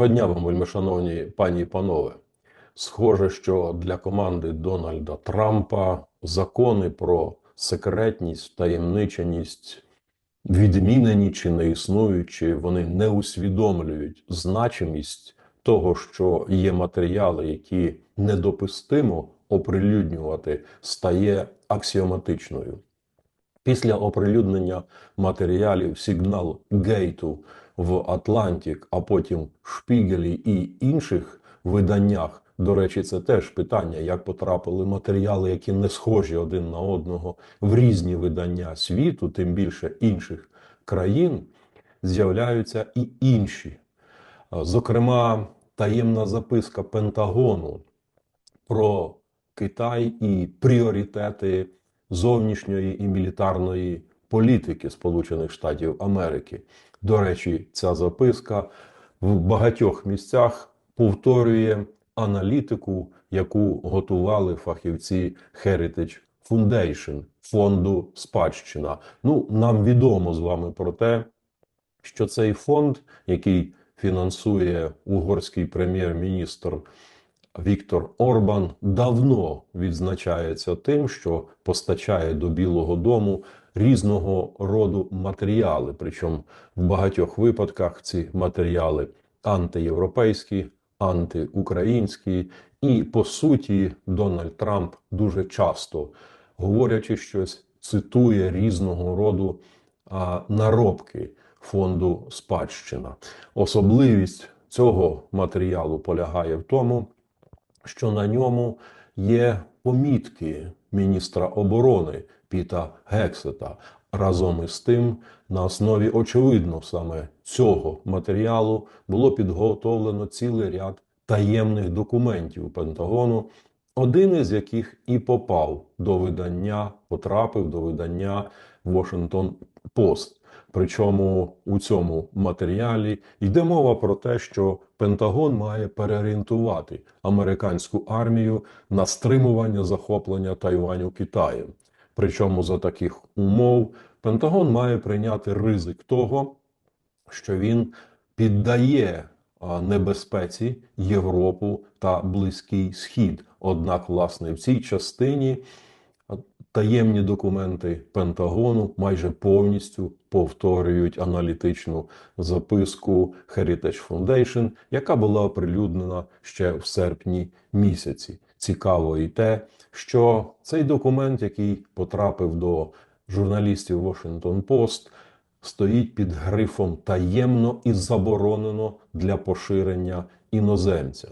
Доброго дня вам, вельмишановні пані і панове. Схоже, що для команди Дональда Трампа закони про секретність, таємниченість, відмінені чи не існуючі, вони не усвідомлюють значимість того, що є матеріали, які недопустимо оприлюднювати, стає аксіоматичною. Після оприлюднення матеріалів сигнал Гейту в Атлантік, а потім Шпігелі і інших виданнях. До речі, це теж питання, як потрапили матеріали, які не схожі один на одного в різні видання світу, тим більше інших країн, з'являються і інші. Зокрема, таємна записка Пентагону про Китай і пріоритети зовнішньої і мілітарної політики Сполучених Штатів Америки. До речі, ця записка в багатьох місцях повторює аналітику, яку готували фахівці Heritage Foundation, фонду спадщина. Ну, нам відомо з вами про те, що цей фонд, який фінансує угорський прем'єр-міністр Віктор Орбан, давно відзначається тим, що постачає до Білого Дому різного роду матеріали. Причому в багатьох випадках ці матеріали антиєвропейські, антиукраїнські, і по суті, Дональд Трамп дуже часто говорячи щось, цитує різного роду а, наробки фонду спадщина. Особливість цього матеріалу полягає в тому, що на ньому є помітки міністра оборони Піта Гексета. Разом із тим, на основі очевидно саме цього матеріалу було підготовлено цілий ряд таємних документів Пентагону, один із яких і попав до видання, потрапив до видання Washington Post. Причому у цьому матеріалі йде мова про те, що Пентагон має переорієнтувати американську армію на стримування захоплення Тайваню Китаєм. Причому за таких умов Пентагон має прийняти ризик того, що він піддає небезпеці Європу та Близький Схід. Однак, власне, в цій частині таємні документи Пентагону майже повністю повторюють аналітичну записку Heritage Foundation, яка була оприлюднена ще в серпні місяці. Цікаво і те, що цей документ, який потрапив до журналістів Washington Post, стоїть під грифом таємно і заборонено для поширення іноземцям.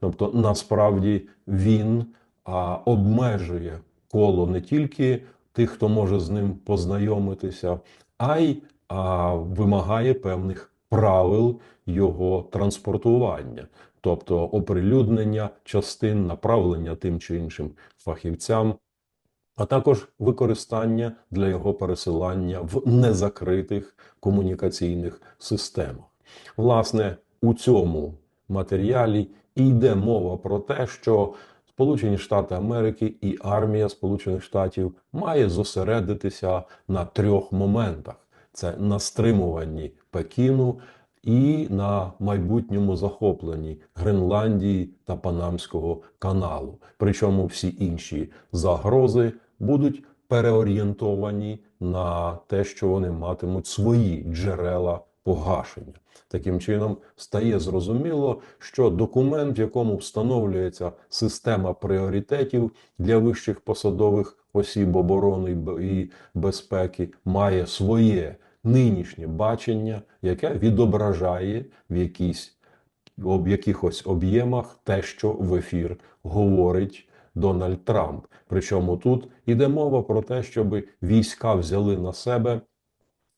Тобто, насправді він а, обмежує коло не тільки тих, хто може з ним познайомитися, а й а, вимагає певних правил його транспортування, тобто оприлюднення частин, направлення тим чи іншим фахівцям. А також використання для його пересилання в незакритих комунікаційних системах. Власне, у цьому матеріалі йде мова про те, що Сполучені Штати Америки і армія Сполучених Штатів має зосередитися на трьох моментах: це на стримуванні Пекіну і на майбутньому захопленні Гренландії та Панамського каналу. Причому всі інші загрози будуть переорієнтовані на те, що вони матимуть свої джерела погашення. Таким чином стає зрозуміло, що документ, в якому встановлюється система пріоритетів для вищих посадових осіб оборони і безпеки, має своє нинішнє бачення, яке відображає в якійсь об якихось об'ємах те, що в ефір говорить. Дональд Трамп. Причому тут іде мова про те, щоб війська взяли на себе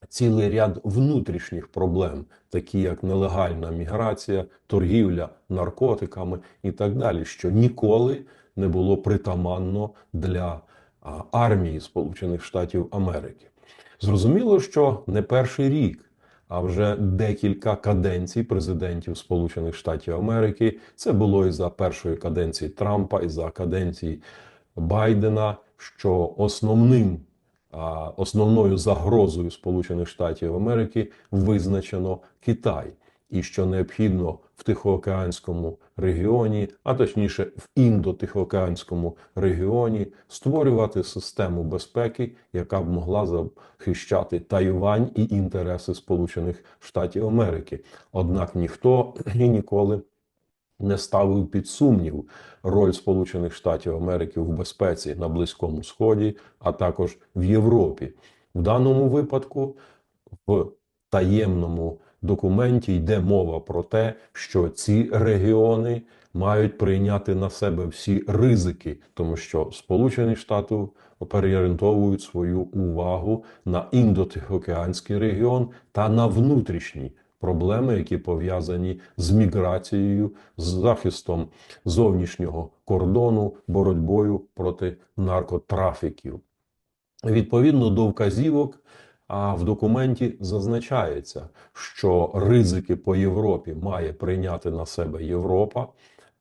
цілий ряд внутрішніх проблем, такі як нелегальна міграція, торгівля наркотиками і так далі, що ніколи не було притаманно для армії Сполучених Штатів Америки. Зрозуміло, що не перший рік. А вже декілька каденцій президентів Сполучених Штатів Америки це було і за першої каденції Трампа, і за каденції Байдена. Що основним основною загрозою Сполучених Штатів Америки визначено Китай. І що необхідно в Тихоокеанському регіоні, а точніше в індотихоокеанському регіоні, створювати систему безпеки, яка б могла захищати Тайвань і інтереси Сполучених Штатів Америки. Однак ніхто і ніколи не ставив під сумнів роль Сполучених Штатів Америки в безпеці на Близькому Сході, а також в Європі. В даному випадку в таємному документі йде мова про те, що ці регіони мають прийняти на себе всі ризики, тому що Сполучені Штати переорієнтовують свою увагу на індотихоокеанський регіон та на внутрішній проблеми, які пов'язані з міграцією, з захистом зовнішнього кордону, боротьбою проти наркотрафіків. Відповідно до вказівок, а в документі зазначається, що ризики по Європі має прийняти на себе Європа,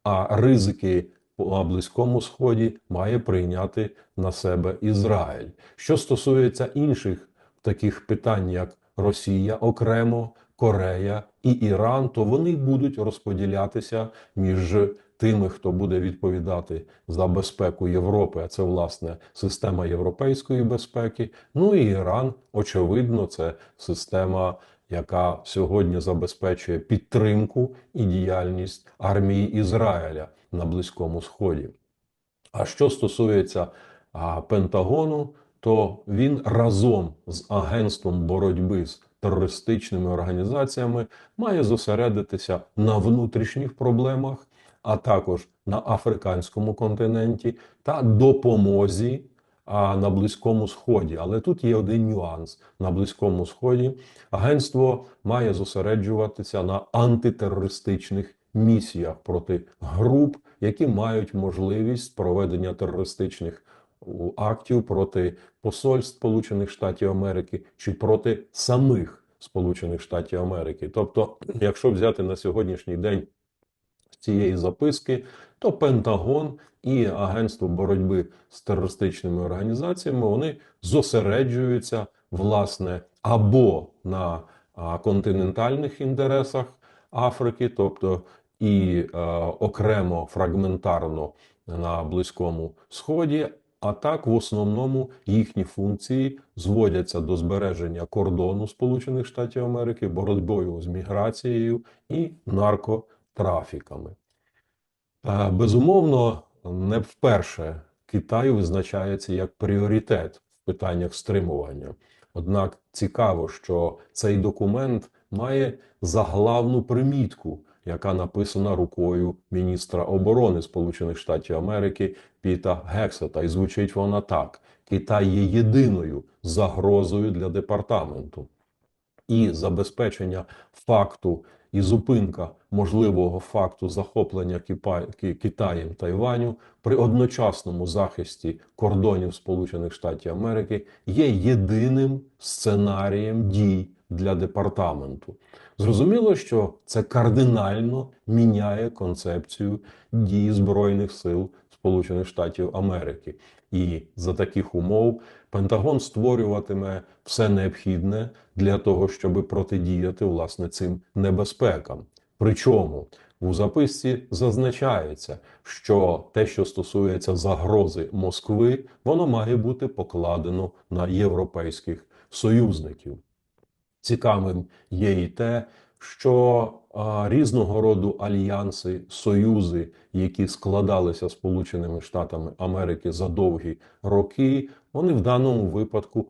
а ризики на Близькому Сході має прийняти на себе Ізраїль. Що стосується інших таких питань, як Росія окремо, Корея і Іран, то вони будуть розподілятися між тими, хто буде відповідати за безпеку Європи, а це власне система європейської безпеки. Ну і Іран, очевидно, це система, яка сьогодні забезпечує підтримку і діяльність армії Ізраїля на Близькому Сході. А що стосується а, Пентагону, то він разом з агентством боротьби з терористичними організаціями має зосередитися на внутрішніх проблемах, а також на африканському континенті та допомозі на Близькому Сході. Але тут є один нюанс: на Близькому Сході агентство має зосереджуватися на антитерористичних місіях проти груп, які мають можливість проведення терористичних актів проти посольств Сполучених Штатів Америки чи проти самих Сполучених Штатів Америки. Тобто, якщо взяти на сьогоднішній день цієї записки, то Пентагон і Агентство боротьби з терористичними організаціями вони зосереджуються власне або на континентальних інтересах Африки, тобто і е, окремо фрагментарно на Близькому Сході, а так, в основному їхні функції зводяться до збереження кордону Сполучених Штатів Америки, боротьбою з міграцією і наркотрафіками. Безумовно, не вперше Китай визначається як пріоритет в питаннях стримування. Однак цікаво, що цей документ має заглавну примітку яка написана рукою міністра оборони Сполучених Штатів Америки Піта Гексета. І звучить вона так: Китай є єдиною загрозою для департаменту. І забезпечення факту і зупинка можливого факту захоплення Китаєм Тайваню при одночасному захисті кордонів Сполучених Штатів Америки є єдиним сценарієм дій для департаменту. Зрозуміло, що це кардинально міняє концепцію дій Збройних сил Сполучених Штатів Америки. І за таких умов Пентагон створюватиме все необхідне для того, щоб протидіяти власне цим небезпекам. Причому у записці зазначається, що те, що стосується загрози Москви, воно має бути покладено на європейських союзників. Цікавим є і те, що різного роду альянси, союзи, які складалися Сполученими Штатами Америки за довгі роки, вони в даному випадку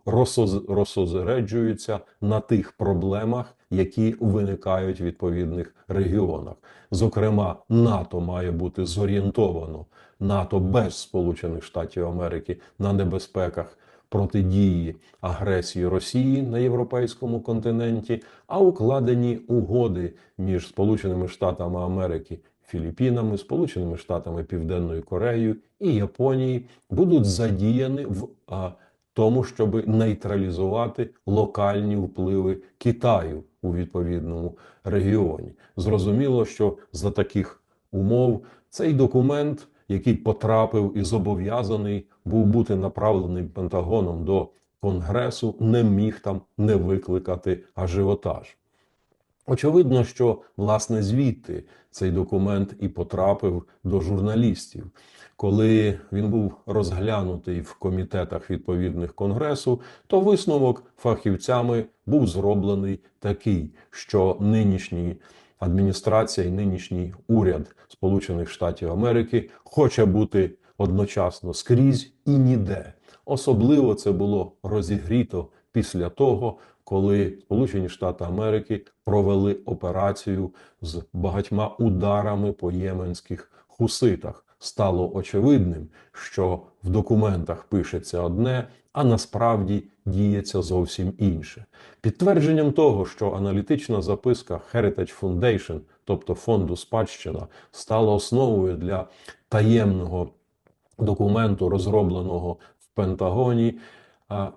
розсозереджуються на тих проблемах, які виникають в відповідних регіонах. Зокрема, НАТО має бути зорієнтовано НАТО без Сполучених Штатів Америки на небезпеках протидії агресії Росії на європейському континенті, а укладені угоди між Сполученими Штатами Америки. Філіппінами, Сполученими Штатами Південною Кореєю і Японією будуть задіяні в а, тому, щоб нейтралізувати локальні впливи Китаю у відповідному регіоні. Зрозуміло, що за таких умов цей документ який потрапив і зобов'язаний був бути направлений Пентагоном до Конгресу, не міг там не викликати ажіотаж. Очевидно, що власне звідти цей документ і потрапив до журналістів. Коли він був розглянутий в комітетах відповідних конгресу, то висновок фахівцями був зроблений такий, що нинішній адміністрація і нинішній уряд Сполучених Штатів Америки хоче бути одночасно скрізь і ніде. Особливо це було розігріто після того, коли Сполучені Штати Америки провели операцію з багатьма ударами по єменських хуситах. Стало очевидним, що в документах пишеться одне, а насправді діється зовсім інше. Підтвердженням того, що аналітична записка Heritage Foundation, тобто фонду спадщина, стала основою для таємного документу, розробленого в Пентагоні.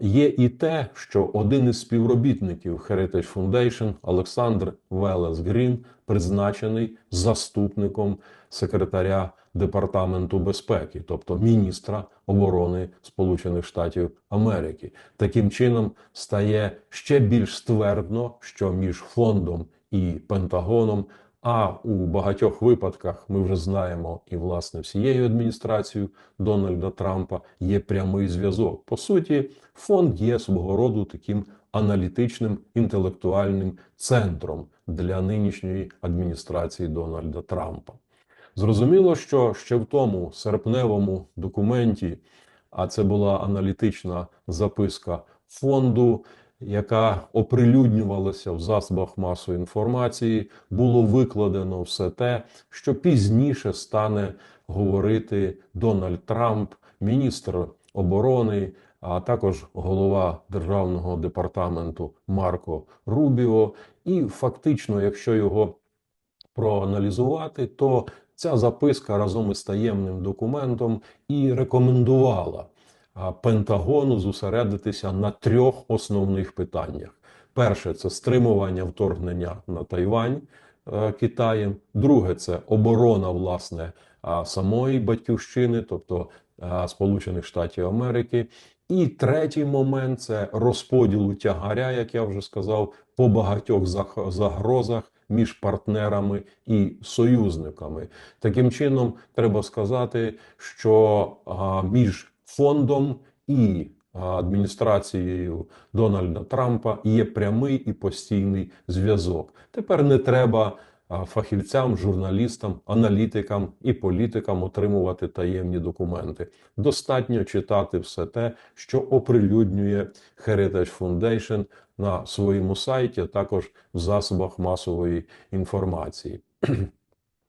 Є і те, що один із співробітників Heritage Foundation Олександр Велес Грін призначений заступником секретаря Департаменту безпеки, тобто міністра оборони Сполучених Штатів Америки. Таким чином стає ще більш ствердно, що між фондом і Пентагоном. А у багатьох випадках ми вже знаємо, і власне всією адміністрацією Дональда Трампа є прямий зв'язок. По суті, фонд є свого роду таким аналітичним інтелектуальним центром для нинішньої адміністрації Дональда Трампа. Зрозуміло, що ще в тому серпневому документі, а це була аналітична записка фонду, яка оприлюднювалася в засобах масової інформації, було викладено все те, що пізніше стане говорити Дональд Трамп, міністр оборони, а також голова державного департаменту Марко Рубіо. І фактично, якщо його проаналізувати, то ця записка разом із таємним документом і рекомендувала Пентагону зосередитися на трьох основних питаннях: перше це стримування вторгнення на Тайвань е, Китаєм. Друге це оборона власне самої батьківщини, тобто Сполучених Штатів Америки. І третій момент це розподілу тягаря, як я вже сказав, по багатьох загрозах між партнерами і союзниками. Таким чином, треба сказати, що між фондом і адміністрацією Дональда Трампа є прямий і постійний зв'язок. Тепер не треба фахівцям, журналістам, аналітикам і політикам отримувати таємні документи. Достатньо читати все те, що оприлюднює Heritage Foundation на своєму сайті, а також в засобах масової інформації.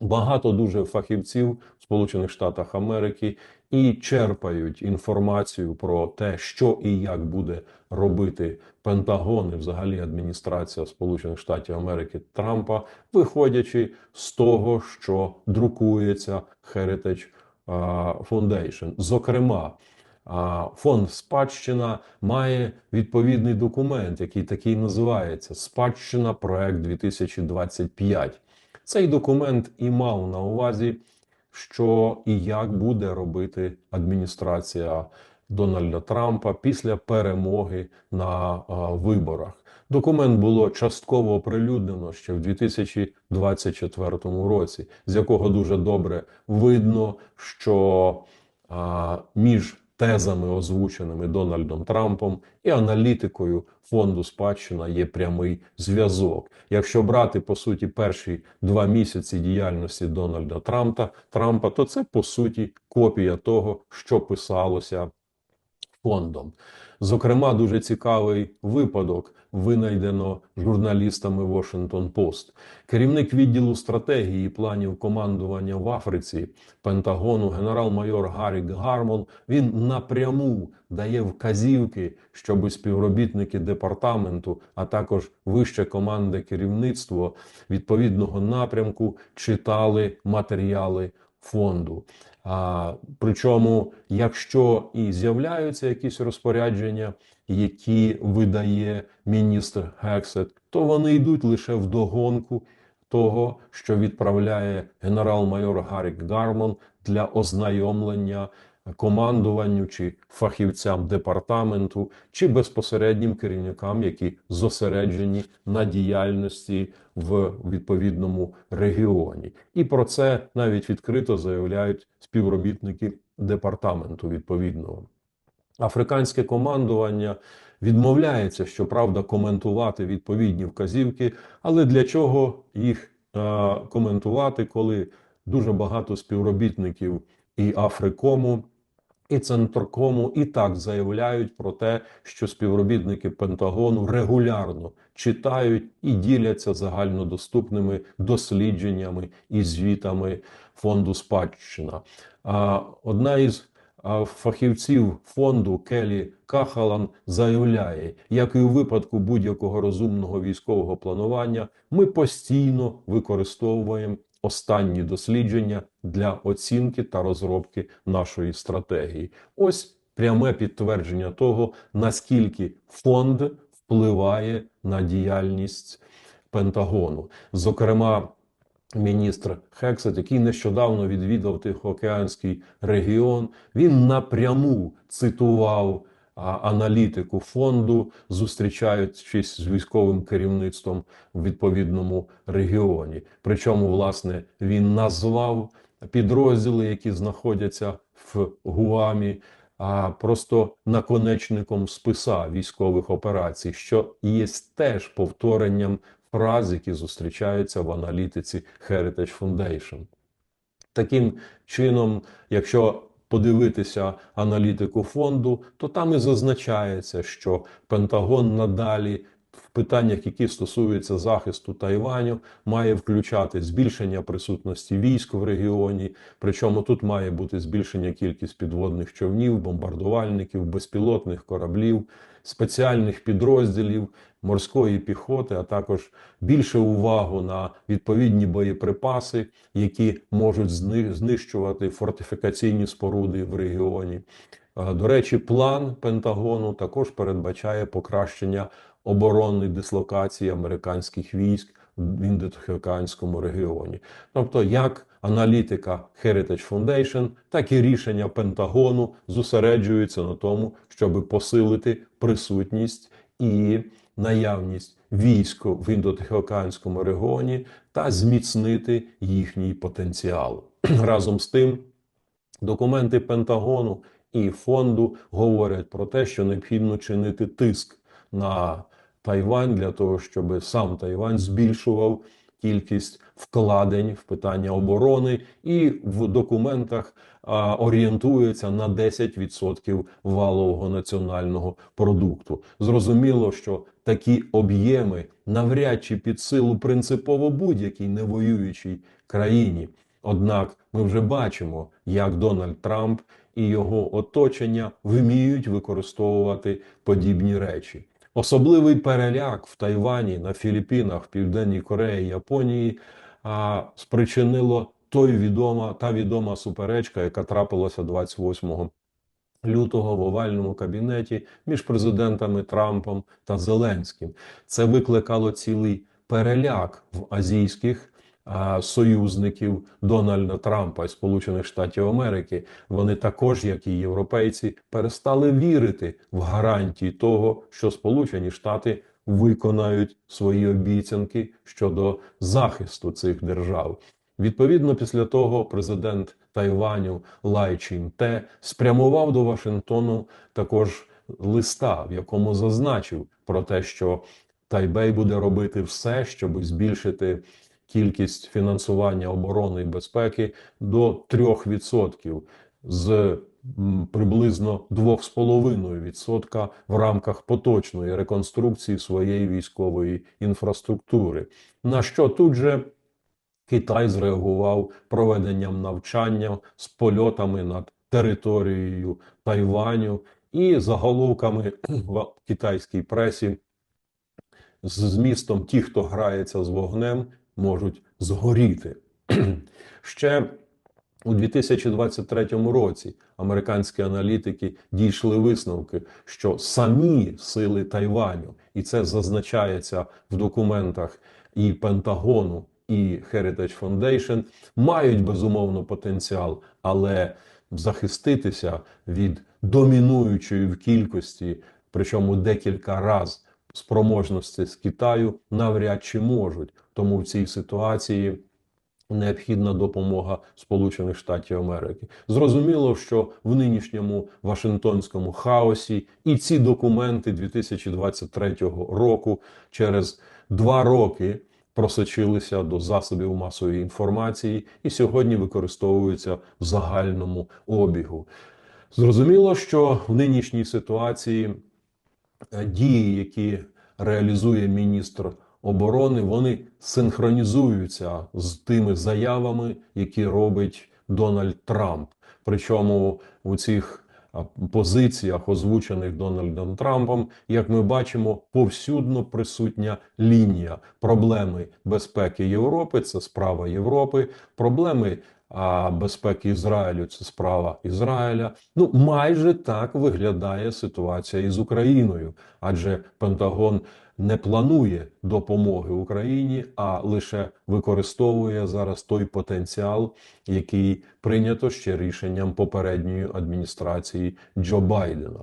Багато дуже фахівців в Сполучених Штатах Америки і черпають інформацію про те, що і як буде робити Пентагон і взагалі адміністрація Сполучених Штатів Америки Трампа, виходячи з того, що друкується Heritage Foundation. Зокрема, фонд спадщина має відповідний документ, який такий називається Спадщина проект 2025. Цей документ і мав на увазі, що і як буде робити адміністрація Дональда Трампа після перемоги на виборах. Документ було частково оприлюднено ще в 2024 році, з якого дуже добре видно, що а, між тезами, озвученими Дональдом Трампом, і аналітикою фонду спадщина є прямий зв'язок. Якщо брати по суті перші два місяці діяльності Дональда Трампа, Трампа, то це по суті копія того, що писалося фондом. Зокрема, дуже цікавий випадок винайдено журналістами Washington Post. Керівник відділу стратегії і планів командування в Африці Пентагону, генерал-майор Гаррі Гармон. Він напряму дає вказівки, щоб співробітники департаменту, а також вище команди керівництво відповідного напрямку читали матеріали фонду. А, Причому, якщо і з'являються якісь розпорядження, які видає міністр Гексет, то вони йдуть лише в догонку того, що відправляє генерал-майор Гарік Гармон для ознайомлення командуванню чи фахівцям департаменту, чи безпосереднім керівникам, які зосереджені на діяльності в відповідному регіоні. І про це навіть відкрито заявляють співробітники департаменту відповідного. Африканське командування відмовляється, щоправда, коментувати відповідні вказівки, але для чого їх е, коментувати, коли дуже багато співробітників і Африкому, і Центркому і так заявляють про те, що співробітники Пентагону регулярно читають і діляться загальнодоступними дослідженнями і звітами фонду спадщина. Одна із фахівців фонду Келі Кахалан заявляє, як і у випадку будь-якого розумного військового планування, ми постійно використовуємо останні дослідження для оцінки та розробки нашої стратегії. Ось пряме підтвердження того, наскільки фонд впливає на діяльність Пентагону. Зокрема, міністр Хексет, який нещодавно відвідав Тихоокеанський регіон, він напряму цитував аналітику фонду, зустрічаючись з військовим керівництвом в відповідному регіоні. Причому, власне, він назвав підрозділи, які знаходяться в Гуамі. А просто наконечником списа військових операцій, що є теж повторенням фраз, які зустрічаються в аналітиці Heritage Foundation. Таким чином, якщо подивитися аналітику фонду, то там і зазначається, що Пентагон надалі в питаннях, які стосуються захисту Тайваню, має включати збільшення присутності військ в регіоні. Причому тут має бути збільшення кількість підводних човнів, бомбардувальників, безпілотних кораблів, спеціальних підрозділів морської піхоти, а також більше увагу на відповідні боєприпаси, які можуть знищувати фортифікаційні споруди в регіоні. До речі, план Пентагону також передбачає покращення оборонної дислокації американських військ в індотихоокеанському регіоні. Тобто, як аналітика Heritage Foundation, так і рішення Пентагону зосереджуються на тому, щоб посилити присутність і наявність військ в індотихоокеанському регіоні та зміцнити їхній потенціал. Разом з тим, документи Пентагону і фонду говорять про те, що необхідно чинити тиск на Тайвань для того, щоб сам Тайвань збільшував кількість вкладень в питання оборони, і в документах а, орієнтується на 10% валового національного продукту. Зрозуміло, що такі об'єми навряд чи під силу принципово будь-якій невоюючій країні. Однак ми вже бачимо, як Дональд Трамп і його оточення вміють використовувати подібні речі. Особливий переляк в Тайвані, на Філіппінах, Південній Кореї, Японії а, спричинило той відома та відома суперечка, яка трапилася 28 лютого в овальному кабінеті між президентами Трампом та Зеленським. Це викликало цілий переляк в азійських союзників Дональда Трампа і Сполучених Штатів Америки, вони також, як і європейці, перестали вірити в гарантії того, що Сполучені Штати виконають свої обіцянки щодо захисту цих держав. Відповідно, після того президент Тайваню Лай Чін-те спрямував до Вашингтону також листа, в якому зазначив про те, що Тайбей буде робити все, щоб збільшити кількість фінансування оборони і безпеки до 3% з приблизно 2,5% в рамках поточної реконструкції своєї військової інфраструктури. На що тут же Китай зреагував проведенням навчання з польотами над територією Тайваню і заголовками в китайській пресі з змістом ті, хто грається з вогнем, можуть згоріти. Ще у 2023 році американські аналітики дійшли висновки, що самі сили Тайваню, і це зазначається в документах і Пентагону, і Heritage Foundation, мають безумовно потенціал, але захиститися від домінуючої в кількості, причому декілька раз спроможності з Китаю навряд чи можуть. Тому в цій ситуації необхідна допомога Сполучених Штатів Америки. Зрозуміло, що в нинішньому Вашингтонському хаосі і ці документи 2023 року через два роки просочилися до засобів масової інформації і сьогодні використовуються в загальному обігу. Зрозуміло, що в нинішній ситуації дії, які реалізує міністр оборони, вони синхронізуються з тими заявами, які робить Дональд Трамп. Причому у цих позиціях, озвучених Дональдом Трампом, як ми бачимо, повсюдно присутня лінія проблеми безпеки Європи це справа Європи, проблеми а безпеки Ізраїлю це справа Ізраїля. Ну майже так виглядає ситуація із Україною, адже Пентагон не планує допомоги Україні, а лише використовує зараз той потенціал, який прийнято ще рішенням попередньої адміністрації Джо Байдена.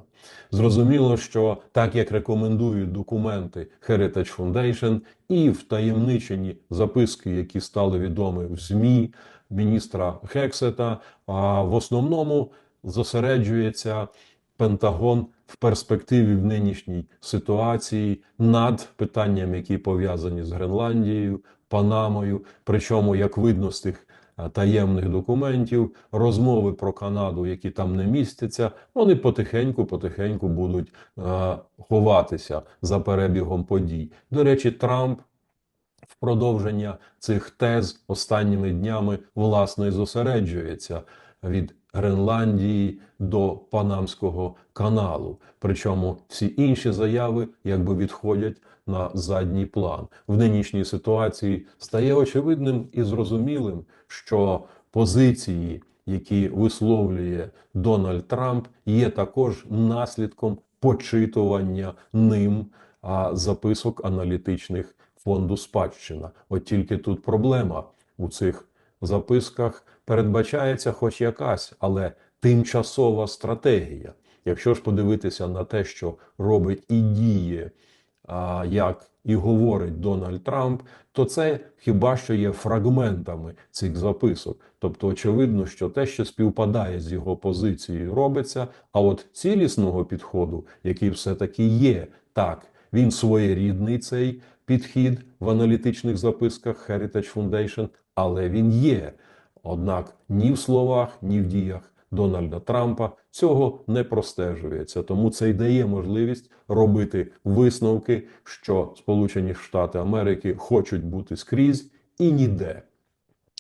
Зрозуміло, що так як рекомендують документи Heritage Foundation і втаємничені записки, які стали відомі в ЗМІ міністра Хексета, а в основному зосереджується Пентагон в перспективі в нинішній ситуації над питаннями, які пов'язані з Гренландією, Панамою. Причому, як видно з тих е, таємних документів, розмови про Канаду, які там не містяться, вони потихеньку-потихеньку будуть е, ховатися за перебігом подій. До речі, Трамп. Продовження цих тез останніми днями власне зосереджується від Гренландії до Панамського каналу. Причому всі інші заяви якби відходять на задній план. В нинішній ситуації стає очевидним і зрозумілим, що позиції, які висловлює Дональд Трамп, є також наслідком почитування ним записок аналітичних фонду спадщина. От тільки тут проблема у цих записках передбачається хоч якась, але тимчасова стратегія. Якщо ж подивитися на те, що робить і діє, а, як і говорить Дональд Трамп, то це хіба що є фрагментами цих записок. Тобто, очевидно, що те, що співпадає з його позицією, робиться. А от цілісного підходу, який все-таки є, так він своєрідний цей підхід в аналітичних записках Heritage Foundation, але він є. Однак ні в словах, ні в діях Дональда Трампа цього не простежується. Тому це й дає можливість робити висновки, що Сполучені Штати Америки хочуть бути скрізь і ніде.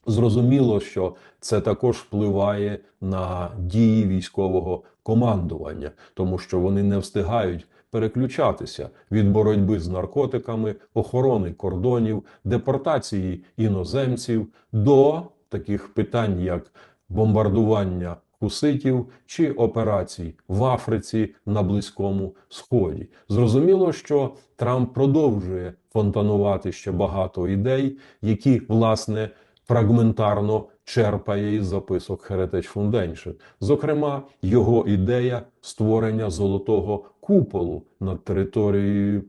Зрозуміло, що це також впливає на дії військового командування, тому що вони не встигають переключатися від боротьби з наркотиками, охорони кордонів, депортації іноземців до таких питань, як бомбардування хуситів чи операцій в Африці на Близькому Сході. Зрозуміло, що Трамп продовжує фонтанувати ще багато ідей, які власне фрагментарно черпає із записок Heritage Foundation. Зокрема, його ідея створення золотого куполу над територією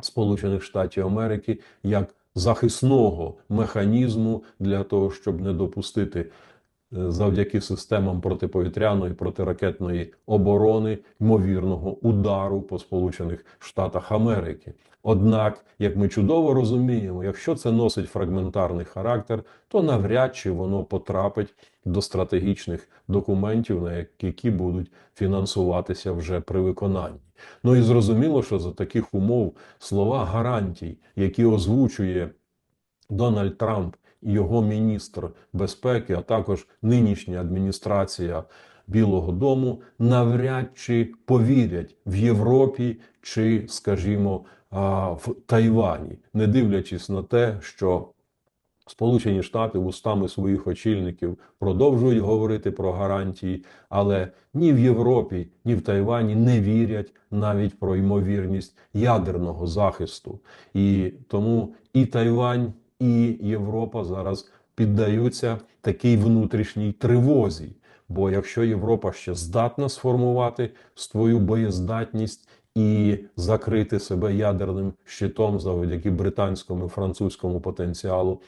Сполучених Штатів Америки як захисного механізму для того, щоб не допустити завдяки системам протиповітряної протиракетної оборони ймовірного удару по Сполучених Штатах Америки. Однак, як ми чудово розуміємо, якщо це носить фрагментарний характер, то навряд чи воно потрапить до стратегічних документів, на які будуть фінансуватися вже при виконанні. Ну і зрозуміло, що за таких умов слова гарантій, які озвучує Дональд Трамп і його міністр безпеки, а також нинішня адміністрація Білого Дому, навряд чи повірять в Європі чи, скажімо, в Тайвані, не дивлячись на те, що Сполучені Штати устами своїх очільників продовжують говорити про гарантії, але ні в Європі, ні в Тайвані не вірять навіть про ймовірність ядерного захисту. І тому і Тайвань, і Європа зараз піддаються такій внутрішній тривозі. Бо якщо Європа ще здатна сформувати свою боєздатність і закрити себе ядерним щитом завдяки британському і французькому потенціалу,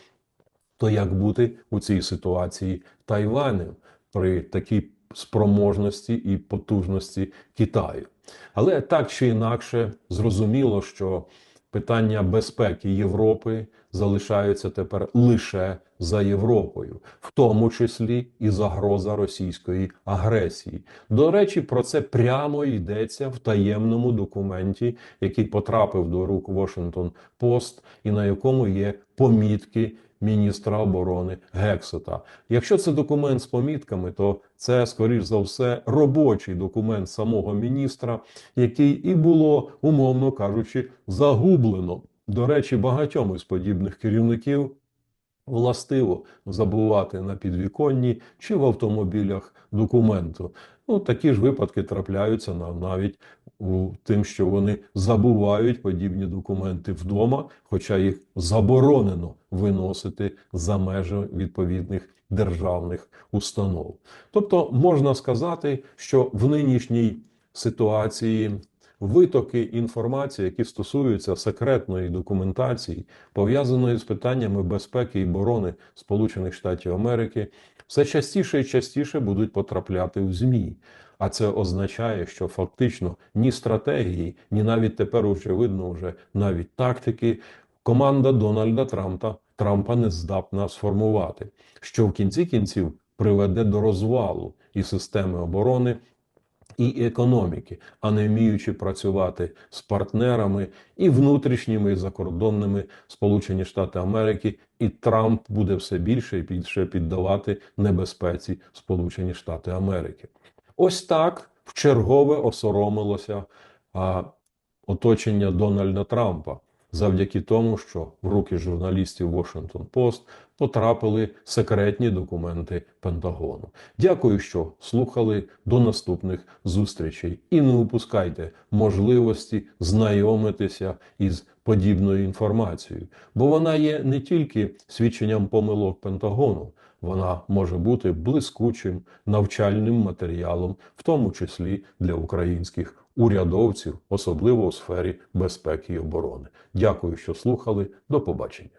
то як бути у цій ситуації Тайванем при такій спроможності і потужності Китаю? Але так чи інакше, зрозуміло, що питання безпеки Європи залишаються тепер лише за Європою, в тому числі і загроза російської агресії. До речі, про це прямо йдеться в таємному документі, який потрапив до рук Washington Post, і на якому є помітки міністра оборони Гексета. Якщо це документ з помітками, то це, скоріш за все, робочий документ самого міністра, який і було, умовно кажучи, загублено. До речі, багатьом із подібних керівників властиво забувати на підвіконні чи в автомобілях документу. Ну, такі ж випадки трапляються навіть у тим, що вони забувають подібні документи вдома, хоча їх заборонено виносити за межі відповідних державних установ. Тобто можна сказати, що в нинішній ситуації витоки інформації, які стосуються секретної документації, пов'язаної з питаннями безпеки і оборони Сполучених Штатів Америки, все частіше і частіше будуть потрапляти в ЗМІ. А це означає, що фактично ні стратегії, ні навіть тепер уже видно вже навіть тактики команда Дональда Трампа Трампа не здатна сформувати, що в кінці кінців приведе до розвалу і системи оборони, і економіки, а не вміючи працювати з партнерами і внутрішніми і закордонними Сполучені Штати Америки, і Трамп буде все більше і більше піддавати небезпеці Сполучені Штати Америки. Ось так вчергове осоромилося а, оточення Дональда Трампа завдяки тому, що в руки журналістів Washington Post потрапили секретні документи Пентагону. Дякую, що слухали. До наступних зустрічей і не упускайте можливості знайомитися із подібною інформацією, бо вона є не тільки свідченням помилок Пентагону. Вона може бути блискучим навчальним матеріалом, в тому числі для українських урядовців, особливо у сфері безпеки і оборони. Дякую, що слухали. До побачення.